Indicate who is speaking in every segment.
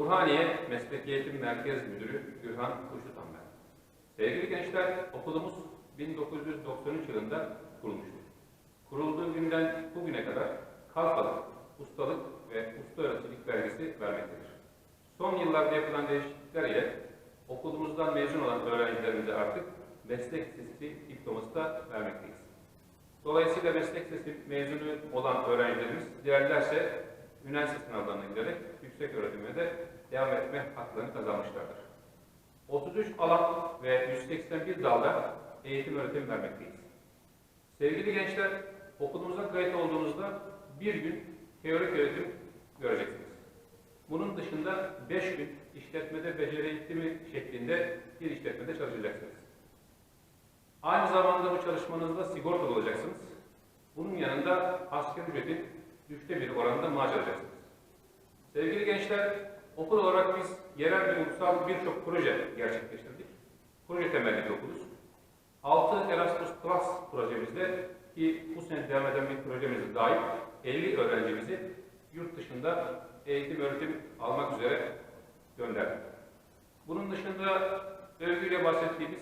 Speaker 1: Burhaniye Mesleki Eğitim Merkez Müdürü Gürhan Kuşutan ben. Sevgili gençler, okulumuz 1993 yılında kurulmuştur. Kurulduğu günden bugüne kadar kalfalık, ustalık ve usta öğreticilik belgesi vermektedir. Son yıllarda yapılan değişiklikler ile okulumuzdan mezun olan öğrencilerimize artık meslek lisesi diploması da vermekteyiz. Dolayısıyla meslek lisesi mezunu olan öğrencilerimiz dilerlerse üniversite sınavlarına giderek yüksek öğretime de devam etme haklarını kazanmışlardır. 33 alan ve 181 dalda eğitim öğretim vermekteyiz. Sevgili gençler, okulumuza kayıt olduğunuzda bir gün teorik öğretim göreceksiniz. Bunun dışında 5 gün işletmede beceri eğitimi şeklinde bir işletmede çalışacaksınız. Aynı zamanda bu çalışmanızda sigortalı olacaksınız. Bunun yanında asgari ücretin üçte bir oranında maaş alacaksınız. Sevgili gençler, okul olarak biz yerel ve ulusal birçok proje gerçekleştirdik. Proje temelli bir okuluz. 6 Erasmus Plus projemizde ki bu sene devam eden bir projemiz dahil 50 öğrencimizi yurt dışında eğitim öğretim almak üzere gönderdik. Bunun dışında övgüyle bahsettiğimiz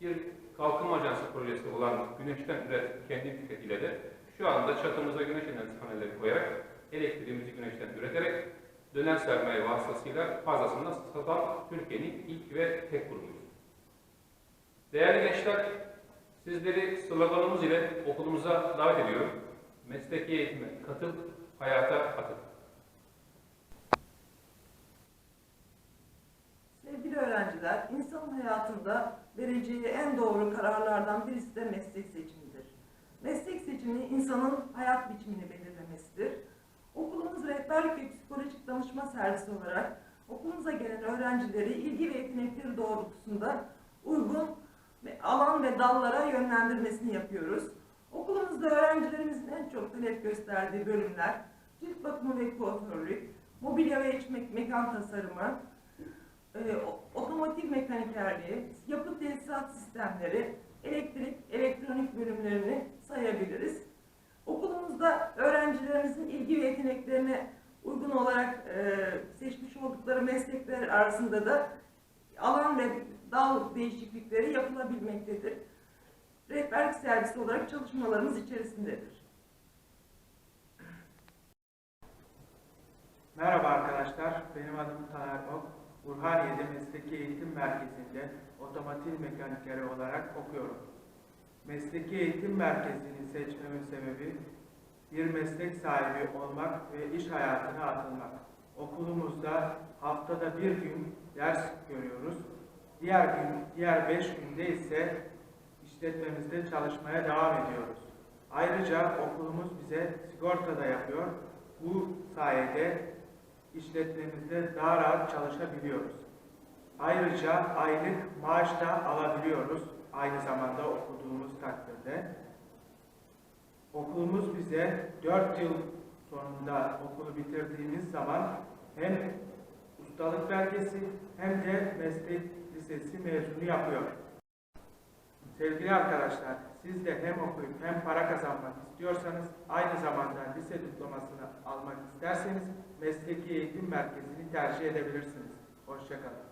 Speaker 1: bir kalkınma ajansı projesi olan Güneşten Üret kendi fikriyle de şu anda çatımıza güneş enerjisi panelleri koyarak elektriğimizi güneşten üreterek döner sermaye vasıtasıyla fazlasını satan Türkiye'nin ilk ve tek kurumuyuz. Değerli gençler, sizleri sloganımız ile okulumuza davet ediyorum. Mesleki eğitime katıl, hayata atıl.
Speaker 2: Sevgili öğrenciler, insanın hayatında vereceği en doğru kararlardan birisi de meslek seçimidir. Meslek seçimi insanın hayat biçimini belirlemesidir. Okulumuz rehberlik ve psikolojik danışma servisi olarak okulumuza gelen öğrencileri ilgi ve yetenekleri doğrultusunda uygun alan ve dallara yönlendirmesini yapıyoruz. Okulumuzda öğrencilerimizin en çok talep gösterdiği bölümler cilt bakımı ve kuaförlük, mobilya ve iç me- mekan tasarımı, e, otomotiv mekanikerliği, yapı tesisat sistemleri, elektrik, elektronik bölümlerini sayabiliriz. Okulumuzda öğrencilerimizin ilgi ve yeteneklerine uygun olarak e, seçmiş oldukları meslekler arasında da alan ve dal değişiklikleri yapılabilmektedir. Rehberlik servisi olarak çalışmalarımız içerisindedir.
Speaker 3: Merhaba arkadaşlar, benim adım Taner Ok. Burhaniye'de Mesleki Eğitim Merkezi'nde otomotiv mekanikeri olarak okuyorum. Mesleki Eğitim Merkezi'ni seçmemin sebebi bir meslek sahibi olmak ve iş hayatına atılmak. Okulumuzda haftada bir gün ders görüyoruz. Diğer gün, diğer beş günde ise işletmemizde çalışmaya devam ediyoruz. Ayrıca okulumuz bize sigorta da yapıyor. Bu sayede işletmemizde daha rahat çalışabiliyoruz. Ayrıca aylık maaş da alabiliyoruz aynı zamanda okuduğumuz takdirde. Okulumuz bize 4 yıl sonunda okulu bitirdiğimiz zaman hem ustalık belgesi hem de meslek lisesi mezunu yapıyor. Sevgili arkadaşlar, siz de hem okuyup hem para kazanmak istiyorsanız, aynı zamanda lise diplomasını almak isterseniz mesleki eğitim merkezini tercih edebilirsiniz. Hoşçakalın.